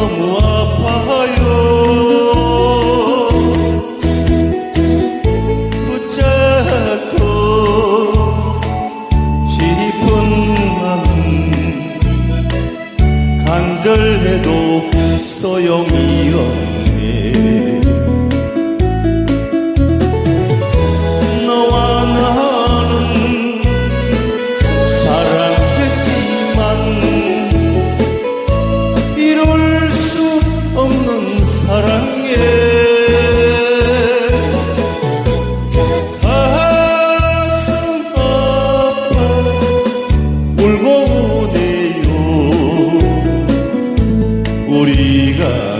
너무 아파요. 붙잡고 싶은 마음 간절해도 소용이 없 우리가